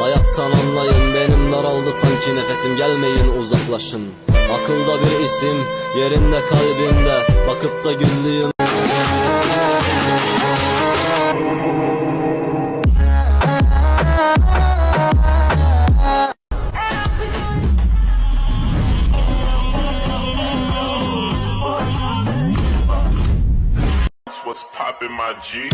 Hayattan anlayın benim daraldı sanki nefesim. Gelmeyin uzaklaşın. Akılda bir isim yerinde kalbimde. Bakıp da güldüğüm What's poppin', my G?